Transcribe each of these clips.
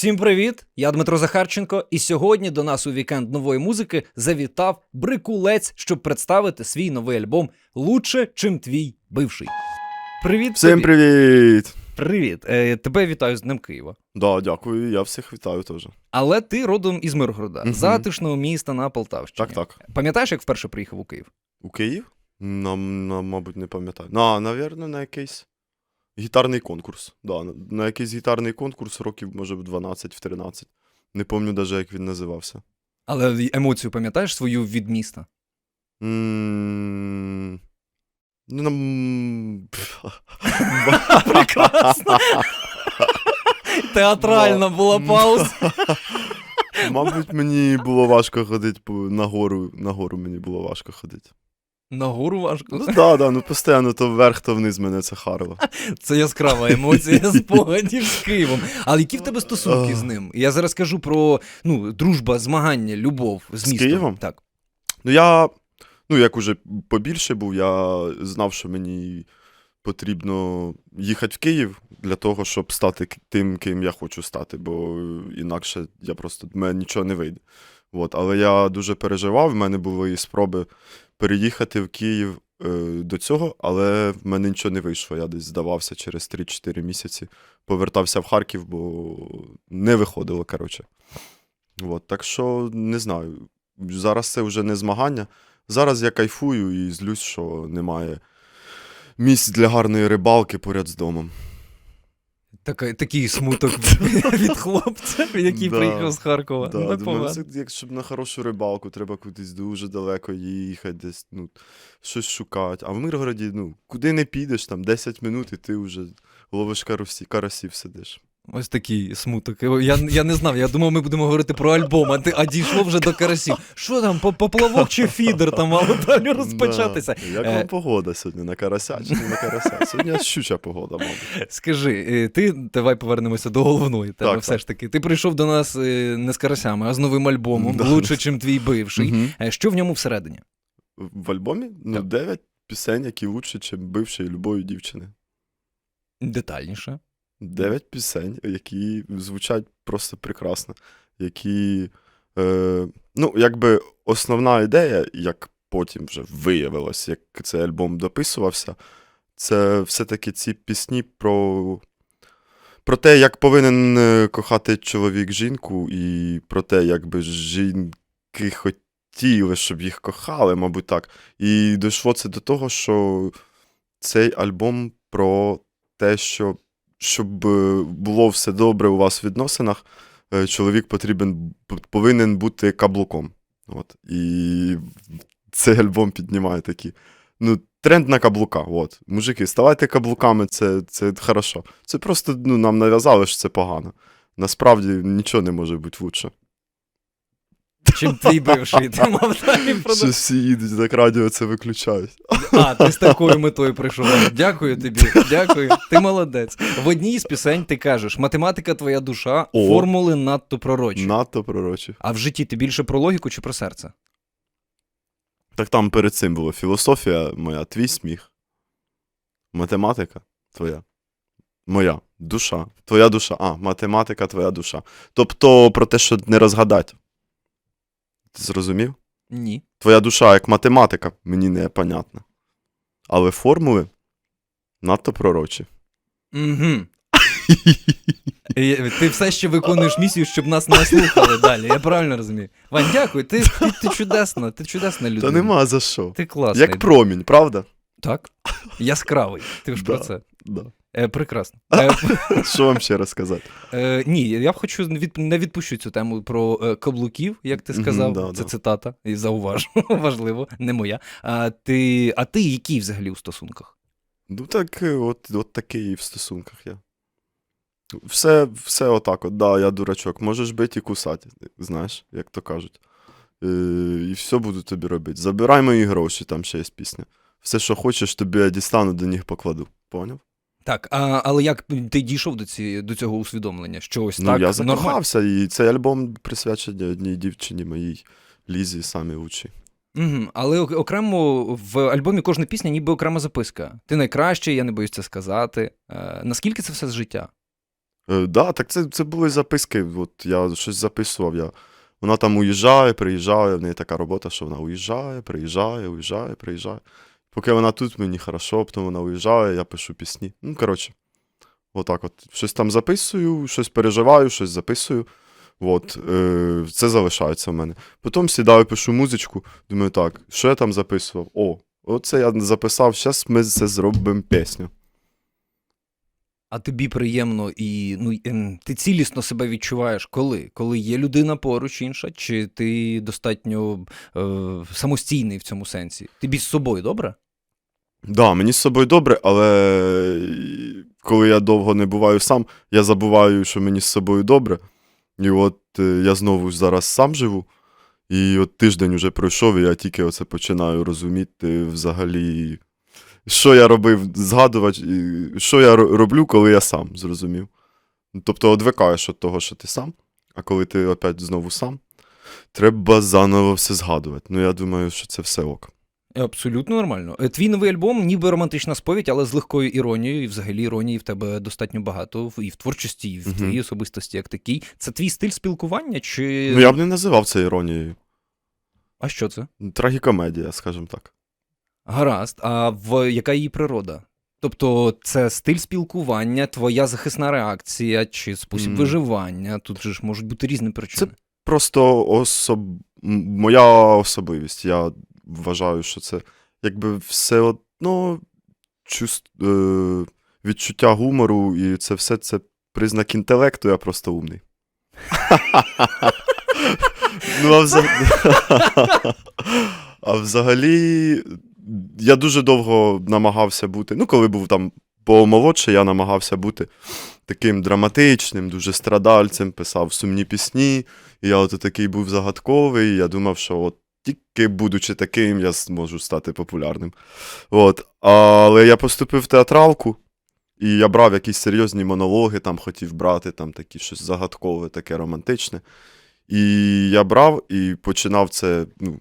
Всім привіт! Я Дмитро Захарченко, і сьогодні до нас у вікенд нової музики завітав Брикулець, щоб представити свій новий альбом Лучше, чим твій бивший. Привіт! Всім тобі. привіт! Привіт! Е, тебе вітаю з Днем Києва. Да, дякую, я всіх вітаю теж. Але ти родом із Миргорода, Мгм. затишного міста на Полтавщині. Так, так. Пам'ятаєш, як вперше приїхав у Київ? У Київ? На, на, мабуть, не пам'ятаю. На, навірно, на якийсь гітарний конкурс. Да, на, якийсь гітарний конкурс років, може, в 12-13. Не пам'ятаю навіть, як він називався. Але емоцію пам'ятаєш свою від міста? Ну, нам... Прекрасно. Театральна була пауза. Мабуть, мені було важко ходити на гору. На гору мені було важко ходити. На гору важко. Ну так, да, ну постійно то вверх, то вниз мене це харило. Це яскрава емоція спогадів з Києвом. Але які в тебе стосунки з ним? Я зараз кажу про ну, дружба, змагання, любов з, З. Києвом? Так. Ну, я, ну, як уже побільше був, я знав, що мені потрібно їхати в Київ для того, щоб стати тим, ким я хочу стати, бо інакше я просто в мене нічого не вийде. От. Але я дуже переживав, в мене були спроби переїхати в Київ е, до цього, але в мене нічого не вийшло. Я десь здавався через 3-4 місяці, повертався в Харків, бо не виходило, коротше. От. Так що не знаю. Зараз це вже не змагання. Зараз я кайфую і злюсь, що немає місць для гарної рибалки поряд з домом. Так, такий смуток від хлопця, який Да. приїхав з Харкова. Да, Ну, думаю, це, як, щоб на хорошу рибалку треба кудись дуже далеко їхати, десь ну, щось шукати. А в Миргороді, ну, куди не підеш, там 10 минут, і ти вже ловиш карусі, карасів сидиш. Ось такий смуток. Я, я не знав, я думав, ми будемо говорити про альбом, а, ти, а дійшло вже до карасів. Що там, по- поплавок чи фідер там мало далі розпочатися? Да. Як Е. вам погода сьогодні на карася чи не на карася? Сьогодні щуча погода, мабуть. Скажи, е, ти давай повернемося до головної теми. Так, все так. ж таки. Ти прийшов до нас е, не з карасями, а з новим альбомом Да. Лучше, чим твій бивший. Е, Що в ньому всередині? В альбомі ну, Так. 9 пісень, які лучше, ніж бившої любої дівчини. Детальніше. Дев'ять пісень, які звучать просто прекрасно. Які, е, ну, якби основна ідея, як потім вже виявилось, як цей альбом дописувався, це все-таки ці пісні про, про те, як повинен е, кохати чоловік жінку, і про те, як би жінки хотіли, щоб їх кохали, мабуть, так. І дійшло це до того, що цей альбом про те, що щоб е, було все добре у вас в відносинах, е, чоловік потрібен, повинен бути каблуком. От. І цей альбом піднімає такі. Ну, тренд на каблука. От. Мужики, ставайте каблуками, це, це хорошо. Це просто ну, нам нав'язали, що це погано. Насправді нічого не може бути лучше. Чим твій бивший? Ти мав далі Що всі їдуть, так радіо це виключають. А, ти з такою метою прийшов. Дякую тобі, дякую. Ти молодець. В одній з пісень ти кажеш: математика твоя душа, О. формули надто пророчі. Надто пророчі. А в житті ти більше про логіку чи про серце? Так там перед цим було філософія моя, твій сміх. Математика твоя. Моя душа. Твоя душа. А, математика, твоя душа. Тобто про те, що не розгадати. Ти зрозумів? Ні. Твоя душа як математика, мені не понятна. Але формули надто пророчі. Угу. Ти все ще виконуєш місію, щоб нас не слухали далі. Я правильно розумію. Вань, дякую. Ти, ти, ти чудесна, ти чудесна людина. Та нема за що. Ти класний. Як промінь, правда? Так. Яскравий. Ти ж про Да. це. Да. Е, прекрасно. Е, Що вам ще розказати? Е, ні, я б хочу від, не відпущу цю тему про е, каблуків, як ти Мгм, сказав. да, Це да. цитата, і зауважу, важливо, не моя. А ти, а ти який взагалі у стосунках? Ну так, е, от, от такий і в стосунках я. Все, все отак, от, да, я дурачок. Можеш бити і кусати, знаєш, як то кажуть. Е, і все буду тобі робити. Забирай мої гроші, там ще є пісня. Все, що хочеш, тобі я дістану, до них покладу. Поняв? Так, а, але як ти дійшов до, ці, до цього усвідомлення? Що ось ну, так я нормально? закохався, і цей альбом присвячений одній дівчині моїй Лізі, самі лучшій. Угу. Але окремо в альбомі кожна пісня ніби окрема записка. Ти найкращий, я не боюсь це сказати. Е, наскільки це все з життя? Е, да, так це, це були записки. От я щось записував. Я... Вона там уїжджає, приїжджає, в неї така робота, що вона уїжджає, приїжджає, уїжджає, приїжджає. Поки вона тут, мені хорошо, потім вона уїжджає, я пишу пісні. Ну, коротше, отак от. Щось там записую, щось переживаю, щось записую. От, е, це залишається в мене. Потім сідаю, пишу музичку, думаю, так, що я там записував? О, оце я записав, зараз ми це зробимо пісню. А тобі приємно і ну ем, ти цілісно себе відчуваєш коли? Коли є людина поруч інша, чи ти достатньо е, самостійний в цьому сенсі? Тобі з собою добре? Да, мені з собою добре, але коли я довго не буваю сам, я забуваю, що мені з собою добре. І от е, я знову зараз сам живу. І от тиждень вже пройшов, і я тільки оце починаю розуміти взагалі, що я робив, згадувати, що я роблю, коли я сам зрозумів. Тобто одвикаєш від того, що ти сам, а коли ти опять знову сам, треба заново все згадувати. Ну, я думаю, що це все ок. Абсолютно нормально. Е, Твій новий альбом, ніби романтична сповідь, але з легкою іронією, і взагалі іронії в тебе достатньо багато і в творчості, і в твоїй особистості як такій. Це твій стиль спілкування, чи Ну, я б не називав це іронією. а що це? Трагікомедія, скажімо так. Гаразд. А в яка її природа? Тобто це стиль спілкування, твоя захисна реакція чи спосіб Мгм. виживання. Тут же ж можуть бути різні причини. Просто особ... моя особливість. Я вважаю, що це якби все одно чувств... е... відчуття гумору, і це все це признак інтелекту, я просто умний. ну, а, взаг... а взагалі, я дуже довго намагався бути. Ну, коли був там помолодше, я намагався бути таким драматичним, дуже страдальцем, писав сумні пісні. І я от такий був загадковий. Я думав, що от тільки будучи таким, я зможу стати популярним. От. Але я поступив в театралку, і я брав якісь серйозні монологи, там хотів брати там такі щось загадкове, таке романтичне. І я брав і починав це, ну,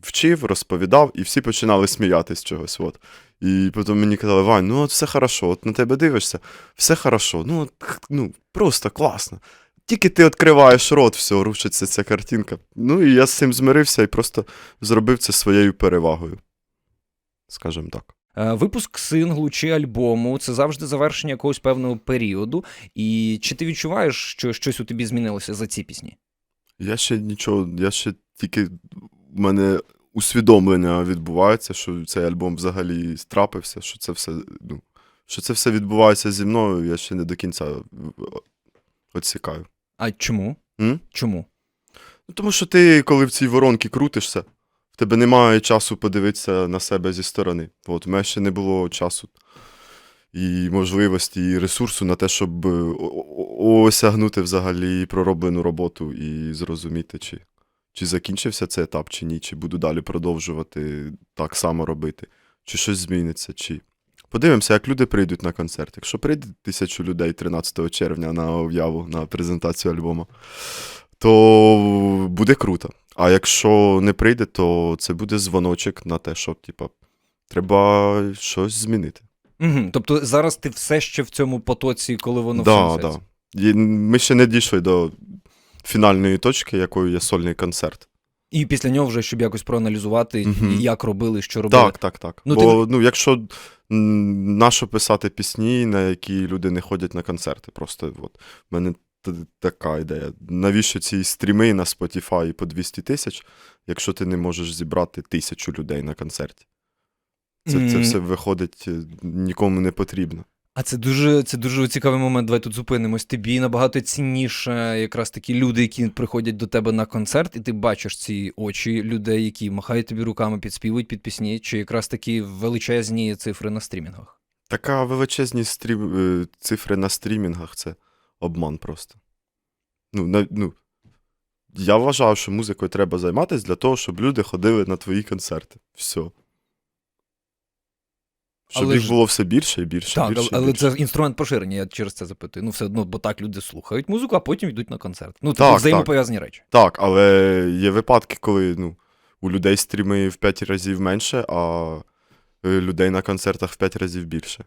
вчив, розповідав, і всі починали сміятись чогось. От. І потім мені казали, Вань, ну от все хорошо, от на тебе дивишся, все хорошо, ну, от, ну просто класно. Тільки ти відкриваєш рот, все, рушиться ця картинка. Ну і я з цим змирився і просто зробив це своєю перевагою. Скажімо так. Е, Випуск синглу чи альбому це завжди завершення якогось певного періоду. І чи ти відчуваєш, що щось у тобі змінилося за ці пісні? Я ще нічого, я ще тільки в мене усвідомлення відбувається, що цей альбом взагалі трапився, що це все, ну, що це все відбувається зі мною, я ще не до кінця е, оцікаю. А чому? М? Чому? Ну, тому що ти, коли в цій воронці крутишся, в тебе немає часу подивитися на себе зі сторони. От, у мене ще не було часу і можливості, і ресурсу на те, щоб е, осягнути взагалі пророблену роботу і зрозуміти, чи, чи закінчився цей етап, чи ні, чи буду далі продовжувати так само робити, чи щось зміниться, чи. Подивимося, як люди прийдуть на концерт. Якщо прийде тисячу людей 13 червня на об'яву на презентацію альбому, то буде круто. А якщо не прийде, то це буде дзвоночок на те, що, типа, треба щось змінити. Угу. Тобто зараз ти все ще в цьому потоці, коли воно да, все да. І Ми ще не дійшли до фінальної точки, якою є сольний концерт. І після нього вже щоб якось проаналізувати, Мгм. як робили, що робили. Так, так, так. Ну, Бо ну, якщо нащо писати пісні, на які люди не ходять на концерти, просто от, в мене така ідея. Навіщо ці стріми на Spotify по 200 тисяч, якщо ти не можеш зібрати тисячу людей на концерті? Це, це все виходить е, нікому не потрібно. А це дуже, це дуже цікавий момент. Давай тут зупинимось. Тобі набагато цінніше якраз такі люди, які приходять до тебе на концерт, і ти бачиш ці очі людей, які махають тобі руками, підспівують під пісні, чи якраз такі величезні цифри на стрімінгах. Така величезні стрім... е, цифри на стрімінгах це обман просто. Ну, на... ну, я вважаю, що музикою треба займатися для того, щоб люди ходили на твої концерти. Все. Щоб Але їх ж- було все більше і більше. Так, більше, але більше. це інструмент поширення, я через це запитую. Ну, все одно, бо так люди слухають музику, а потім йдуть на концерт. Ну, це взаємопов'язані речі. Так, але є випадки, коли ну, у людей стріми в 5 разів менше, а е, людей на концертах в 5 разів більше.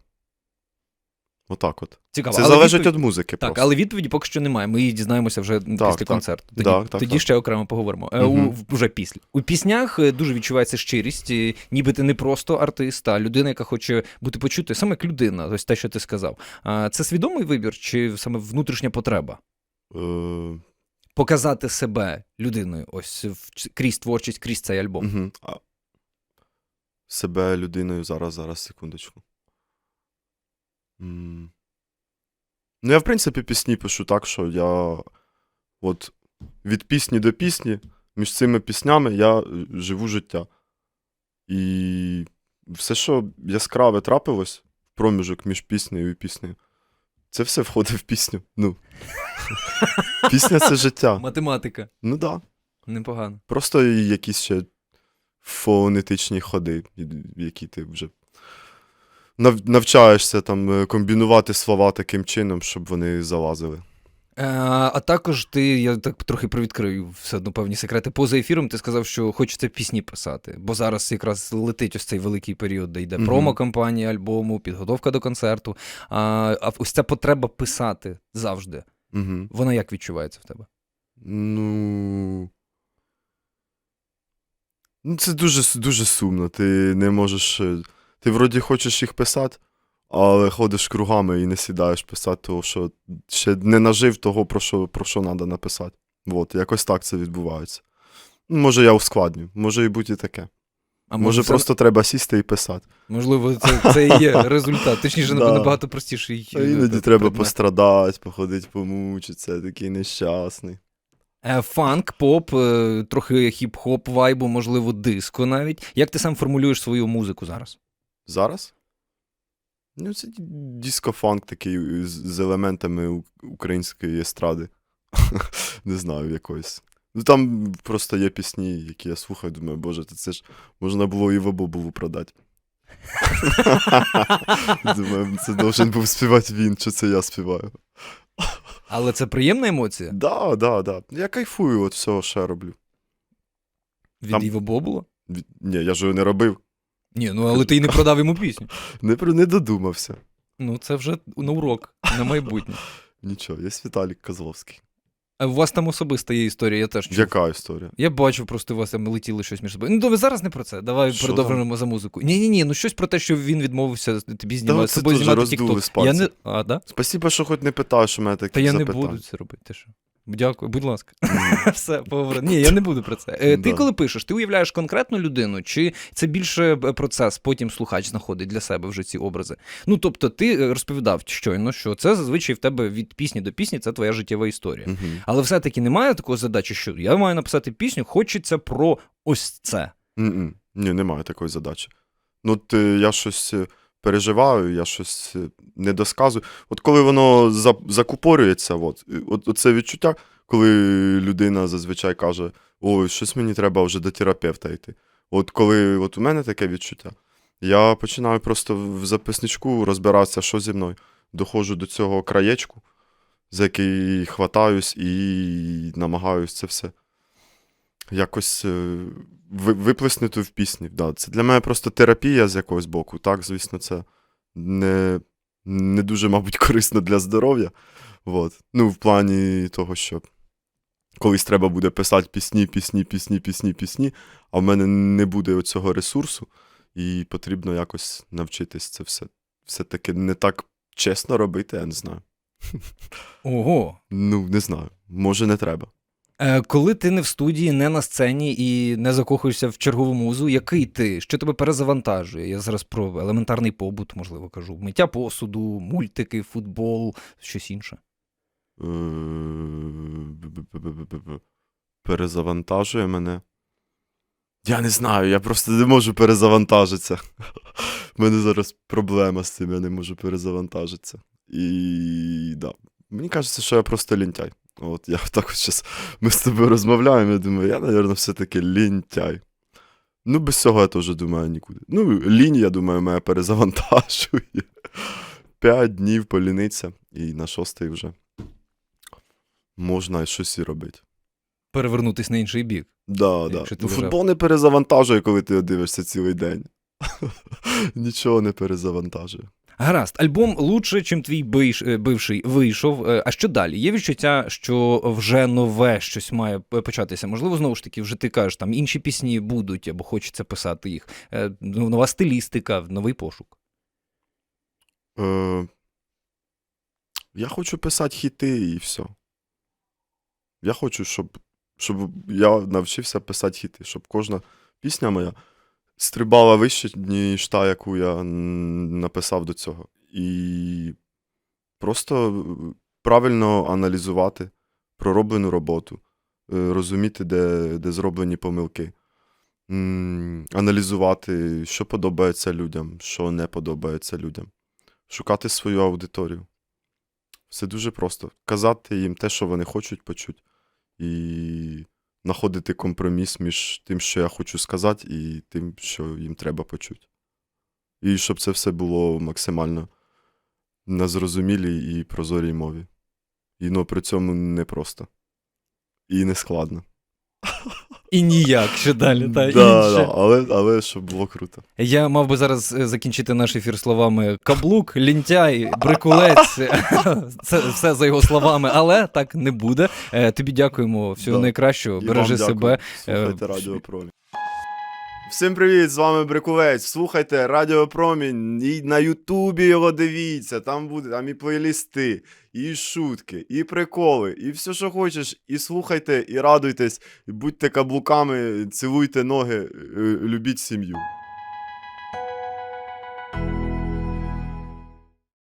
Отак от. Цікаво. Це але залежить відповідь- від музики. Так, просто. але відповіді поки що немає. Ми її дізнаємося вже після так. концерту. Тоді, Так, так, тоді так. ще окремо поговоримо. Е, Мгм. У, уже після. У піснях е, дуже відчувається щирість, ніби ти не просто артист, а людина, яка хоче бути почутою, саме як людина, ось те, що ти сказав. Це свідомий вибір чи саме внутрішня потреба? Е, Показати себе людиною, ось крізь творчість, крізь цей альбом. Угу. А... Себе людиною зараз, зараз, секундочку. М. Ну, я, в принципі, пісні пишу так, що я от від пісні до пісні, між цими піснями я е, живу життя. І все, що яскраве трапилось в проміжок між піснею і піснею, це все входить в пісню. Ну. Пісня це життя. Математика. Ну так. Да. Непогано. Просто і якісь ще фонетичні ходи, які ти вже навчаєшся там е, комбінувати слова таким чином, щоб вони залазили. Е, а також ти, я так трохи привідкрию все одно певні секрети. Поза ефіром ти сказав, що хочеться пісні писати. Бо зараз якраз летить ось цей великий період, де йде Мгм. промо-кампанія альбому, підготовка до концерту. А, а ось ця потреба писати завжди. Угу. Вона як відчувається в тебе? Ну. Ну, це дуже, дуже сумно. Ти не можеш. Ти вроді хочеш їх писати, але ходиш кругами і не сідаєш писати, того, що ще не нажив того, про що, про що треба написати. От, якось так це відбувається. Може, я ускладню, може і бути і таке. А може, це- просто треба сісти і писати. можливо, це, це і є результат. Точніше, Да. набагато простіший. А іноді е, треба предмет. пострадати, походити, помучитися, такий нещасний. Е, Фанк, поп, е, трохи хіп-хоп вайбу, можливо, диско навіть. Як ти сам формулюєш свою музику зараз? Зараз? Ну, це дискофанк такий з, елементами української естради. Не знаю, якоїсь. Ну там просто є пісні, які я слухаю, думаю, боже, це ж можна було і в продати. Думаю, це должен був співати він, чи це я співаю. Але це приємна емоція Да, да, да. Я кайфую від всього, що я роблю. від Там- Іво Бобула? Ні, я ж його не робив. Ні, ну але ти й не продав йому пісню. Не, про- не додумався. Ну, це вже на урок, на майбутнє. Нічого, є Віталік Козловський. А у вас там особиста є історія, я теж чув. Яка історія? Я бачив, просто у вас там летіли щось між собою. Ну, добре, зараз не про це. Давай Що продовжимо за музику. Ні, ні, ні, ну щось про те, що він відмовився тобі знімати, це тобою теж знімати роздули з. Я не... А, да? Спасибо, що хоч не питаєш, що мене Та я не буду це робити. Ти що? Дякую, будь ласка. Все, поговоримо. Ні, я не буду про це. Е, Ти коли пишеш, ти уявляєш конкретну людину, чи це більше е, процес, потім слухач знаходить для себе вже ці образи? Ну тобто, ти е, розповідав щойно, що це зазвичай в тебе від пісні до пісні, це твоя життєва історія. Але все-таки немає такої задачі, що я маю написати пісню, хочеться про ось це. Ні, немає такої задачі. Ну, е, я щось переживаю, я щось е, не досказую. От коли воно за- закупорюється, от, от, це відчуття, коли людина зазвичай каже: ой, щось мені треба вже до терапевта йти. От коли от у мене таке відчуття, я починаю просто в записничку розбиратися, що зі мною. Доходжу до цього краєчку, за який хватаюсь і намагаюсь це все якось е, виплеснути в пісні. Да. Це для мене просто терапія з якогось боку. Так, звісно, це не, не дуже, мабуть, корисно для здоров'я. От. Ну, в плані того, що колись треба буде писати пісні, пісні, пісні, пісні, пісні, а в мене не буде цього ресурсу, і потрібно якось навчитись це все. Все-таки не так чесно робити, я не знаю. Ого. Ну, не знаю. Може, не треба. Е, коли ти не в студії, не на сцені і не закохуєшся в чергову музу, який ти? Що тебе перезавантажує? Я зараз про елементарний побут, можливо, кажу. Миття посуду, мультики, футбол, щось інше. Е. Перезавантажує мене. Я не знаю, я просто не можу перезавантажитися. У мене зараз проблема з цим, я не можу перезавантажитися. І да. Мені кажеться, що я просто лінтяй. От я так от зараз ми з тобою розмовляємо, я думаю, я, мабуть, все-таки лінтяй. Ну, без цього я теж думаю нікуди. Ну, лінь, я думаю, мене перезавантажує. П'ять днів поліниться, і на шостий вже можна щось і робити. Перевернутись на інший бік. Да, да. Ну, футбол не перезавантажує, коли ти дивишся цілий день. Нічого не перезавантажує. Гаразд, альбом лучше, чим твій е, бивший вийшов. Е, А що далі? Є відчуття, що вже нове щось має початися. Можливо, знову ж таки, вже ти кажеш, там інші пісні будуть або хочеться писати їх. Е, ну, Нова стилістика, новий пошук. Е, я хочу писати хіти і все. Я хочу, щоб, щоб я навчився писати хіти, щоб кожна пісня моя стрибала вище, ніж та, яку я написав до цього. І просто е, правильно аналізувати пророблену роботу, е, розуміти, де, де зроблені помилки. Аналізувати, що подобається людям, що не подобається людям шукати свою аудиторію. Все дуже просто. Казати їм те, що вони хочуть почути, і знаходити компроміс між тим, що я хочу сказати, і тим, що їм треба почути. І щоб це все було максимально на зрозумілій і прозорій мові. І ну, при цьому непросто. І не складно. І ніяк ще далі, та да, інше. да, але, але щоб було круто. Я мав би зараз е, закінчити наш ефір словами каблук, лінтяй, брикулець. Це все за його словами, але так не буде. Е, Тобі дякуємо. Всього Да. найкращого. І Бережи вам дякую. себе. Слухайте Е, Радіо Промінь. Всім привіт, з вами Брикулець. Слухайте Радіо Промінь. І на Ютубі його дивіться. Там буде там і плейлісти, і шутки, і приколи, і все, що хочеш. І слухайте, і радуйтесь, і будьте каблуками, цілуйте ноги, е, любіть сім'ю.